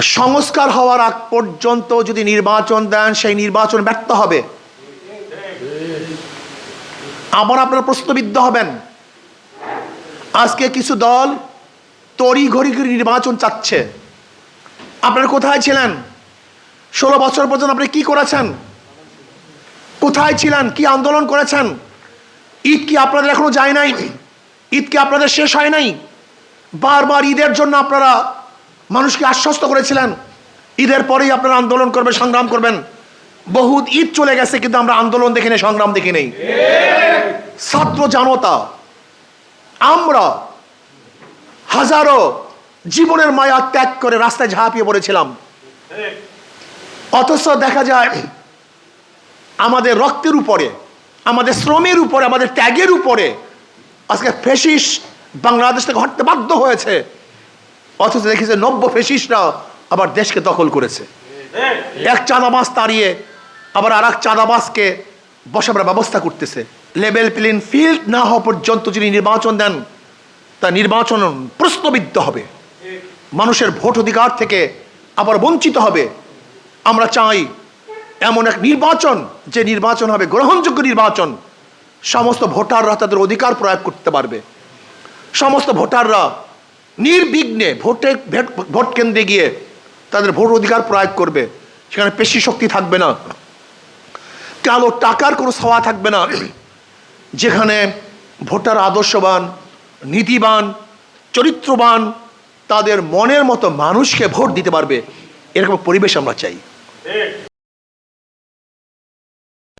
সংস্কার হওয়ার আগ পর্যন্ত যদি নির্বাচন দেন, সেই নির্বাচন ব্যর্থ হবে। আবার আপনারা প্রশ্নবিদ্ধ হবেন। আজকে কিছু দল তড়ি ঘড়ি নির্বাচন চাচ্ছে। আপনারা কোথায় ছিলেন? ষোলো বছর পর্যন্ত আপনি কি করেছেন? কোথায় ছিলেন? কি আন্দোলন করেছেন? ঈদ কি আপনাদের এখনও যায় নাই? ঈদ কি আপনাদের শেষ হয় নাই? বারবার ঈদের জন্য আপনারা মানুষকে আশ্বস্ত করেছিলেন। ঈদের পরেই আপনারা আন্দোলন করবেন, সংগ্রাম করবেন। বহুত ঈদ চলে গেছে, কিন্তু আমরা আন্দোলন দেখি নেই সংগ্রাম দেখি নেই ছাত্র জনতা, আমরা হাজারো জীবনের মায়া ত্যাগ করে রাস্তায় ঝাঁপিয়ে পড়েছিলাম। অথচ দেখা যায়, আমাদের রক্তের উপরে, আমাদের শ্রমের উপরে, আমাদের ত্যাগের উপরে আজকে ফেসিস বাংলাদেশ থেকে হটতে বাধ্য হয়েছে। অথচ দেখেছে নব্য ফেসিসরা আবার দেশকে দখল করেছে। এক চাঁদাবাস তাড়িয়ে আবার আর এক চাঁদাবাসকে বসাবার ব্যবস্থা করতেছে। লেভেল প্লেন ফিল্ড না হওয়া পর্যন্ত যিনি নির্বাচন দেন তা নির্বাচন প্রশ্নবিদ্ধ হবে। মানুষের ভোট অধিকার থেকে আবার বঞ্চিত হবে। আমরা চাই এমন এক নির্বাচন, যে নির্বাচন হবে গ্রহণযোগ্য নির্বাচন। সমস্ত ভোটাররা তাদের অধিকার প্রয়োগ করতে পারবে। সমস্ত ভোটাররা নির্বিঘ্নে ভোটে ভেট- কেন্দ্রে গিয়ে তাদের ভোট অধিকার প্রয়োগ করবে, সেখানে পেশি শক্তি থাকবে না। কালো টাকার কোনো ছাওয়া থাকবে না। যেখানে ভোটার আদর্শবান, নীতিবান, চরিত্রবান, তাদের মনের মতো মানুষকে ভোট দিতে পারবে, এরকম পরিবেশ আমরা চাই।